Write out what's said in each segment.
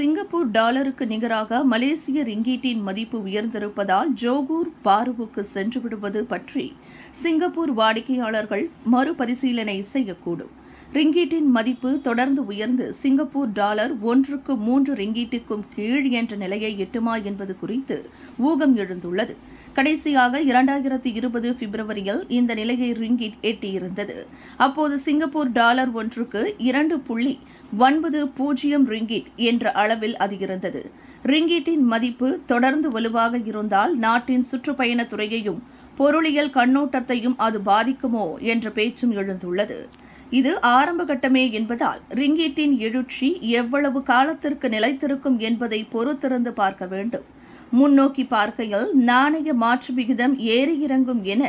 Singapore டாலருக்கு நிகராக மலேசிய ரிங்கீட்டின் மதிப்பு உயர்ந்திருப்பதால் ஜோகூர் பாருவுக்கு சென்றுவிடுவது பற்றி சிங்கப்பூர் வாடிக்கையாளர்கள் மறுபரிசீலனை செய்யக்கூடும். ரிங்கீட்டின் மதிப்பு தொடர்ந்து உயர்ந்து சிங்கப்பூர் டாலர் ஒன்றுக்கு மூன்று ரிங்கீட்டுக்கும் கீழ் என்ற நிலையை எட்டுமா என்பது குறித்து ஊகம் எழுந்துள்ளது. கடைசியாக இரண்டாயிரத்தி இருபது பிப்ரவரியில் இந்த நிலையை ரிங்கிட் எட்டியிருந்தது. அப்போது சிங்கப்பூர் டாலர் ஒன்றுக்கு இரண்டு புள்ளி ஒன்பது பூஜ்ஜியம் ரிங்கிட் என்ற அளவில் அது இருந்தது. ரிங்கிட்டின் மதிப்பு தொடர்ந்து வலுவாக இருந்தால் நாட்டின் சுற்றுப்பயணத் துறையையும் பொருளியல் கண்ணோட்டத்தையும் அது பாதிக்குமோ என்ற பேச்சும் எழுந்துள்ளது. இது ஆரம்பகட்டமே என்பதால் ரிங்கீட்டின் எழுச்சி எவ்வளவு காலத்திற்கு நிலைத்திருக்கும் என்பதை பொறுத்திருந்து பார்க்க வேண்டும். முன்னோக்கி பார்க்கையில் நாணய மாற்று விகிதம் ஏறி இறங்கும் என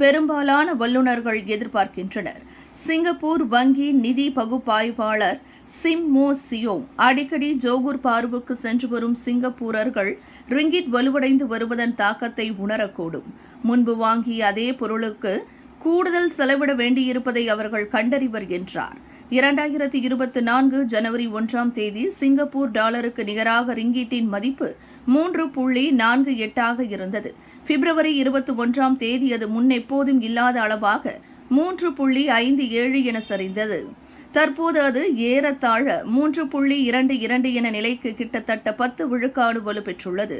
பெரும்பாலான வல்லுநர்கள் எதிர்பார்க்கின்றனர். சிங்கப்பூர் வங்கி நிதி பகுப்பாய்வாளர் சிம் மோ சியோங் அடிக்கடி ஜோகூர் பார்வுக்கு சென்று வரும் சிங்கப்பூரர்கள் ரிங்கிட் வலுவடைந்து வருவதன் தாக்கத்தை உணரக்கூடும். முன்பு வாங்கிய அதே பொருளுக்கு கூடுதல் செலவிட வேண்டியிருப்பதை அவர்கள் கண்டறிவர் என்றார். இரண்டாயிரத்தி இருபத்தி நான்கு ஜனவரி ஒன்றாம் தேதி சிங்கப்பூர் டாலருக்கு நிகராக ரிங்கீட்டின் மதிப்பு மூன்று புள்ளி நான்கு எட்டாக இருந்தது. பிப்ரவரி இருபத்தி ஒன்றாம் தேதி அது முன்னெப்போதும் இல்லாத அளவாக மூன்று புள்ளி ஐந்து ஏழு என சரிந்தது. தற்போது அது ஏறத்தாழ மூன்று புள்ளி இரண்டு இரண்டு என நிலைக்கு கிட்டத்தட்ட பத்து விழுக்காடு வலுப்பெற்றுள்ளது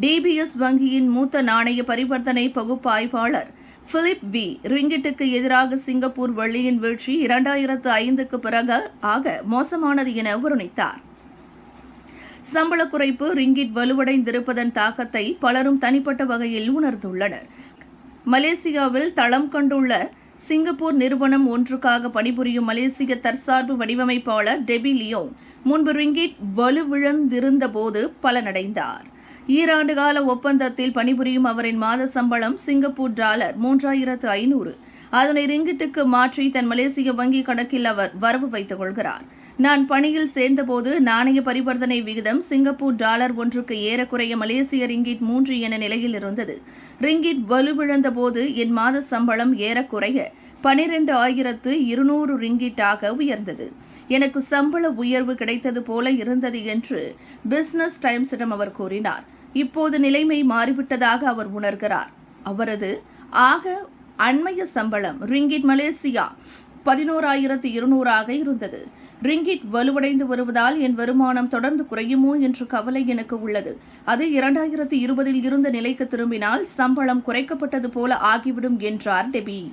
டிபிஎஸ் வங்கியின் மூத்த நாணய பரிவர்த்தனை பகுப்பாய்வாளர் பிலிப் பி ரிங்கிட்டுக்கு எதிராக சிங்கப்பூர் வெள்ளியின் வீழ்ச்சி இரண்டாயிரத்து ஐந்துக்கு பிறகு ஆக மோசமானது என வர்ணித்தார். சம்பள குறைப்பு ரிங்கிட் வலுவடைந்திருப்பதன் தாக்கத்தை பலரும் தனிப்பட்ட வகையில் உணர்ந்துள்ளனர். மலேசியாவில் தளம் கண்டுள்ள சிங்கப்பூர் நிறுவனம் ஒன்றுக்காக பணிபுரியும் மலேசிய தற்சார்பு வடிவமைப்பாளர் டெபி லியோங் முன்பு ரிங்கிட் வலுவிழந்திருந்த போது பலனடைந்தார். ஈராண்டு கால ஒப்பந்தத்தில் பணிபுரியும் அவரின் மாத சம்பளம் சிங்கப்பூர் டாலர் மூன்றாயிரத்து ஐநூறு. அதனை ரிங்கிட்டுக்கு மாற்றி தன் மலேசிய வங்கி கணக்கில் அவர் வரவு வைத்துக் கொள்கிறார். நான் பணியில் சேர்ந்தபோது நாணய பரிவர்த்தனை விகிதம் சிங்கப்பூர் டாலர் ஒன்றுக்கு ஏறக்குறைய மலேசிய ரிங்கிட் மூன்று என நிலையில் இருந்தது. ரிங்கிட் வலுவிழந்த போது என் மாத சம்பளம் ஏறக்குறைய பனிரெண்டு ஆயிரத்து இருநூறு ரிங்கிட்டாக உயர்ந்தது. எனக்கு சம்பள உயர்வு கிடைத்தது போல இருந்தது என்று பிசினஸ் டைம்ஸிடம் அவர் கூறினார். இப்போது நிலைமை மாறிவிட்டதாக அவர் உணர்கிறார். அவரது ஆக அண்மைய சம்பளம் ரிங்கிட் மலேசியா பதினோராயிரத்து இருநூறாக இருந்தது. ரிங்கிட் வலுவடைந்து வருவதால் என் வருமானம் தொடர்ந்து குறையுமோ என்ற கவலை எனக்கு உள்ளது. அது இரண்டாயிரத்து இருபதில் இருந்த நிலைக்கு திரும்பினால் சம்பளம் குறைக்கப்பட்டது போல ஆகிவிடும் என்றார் டெபி.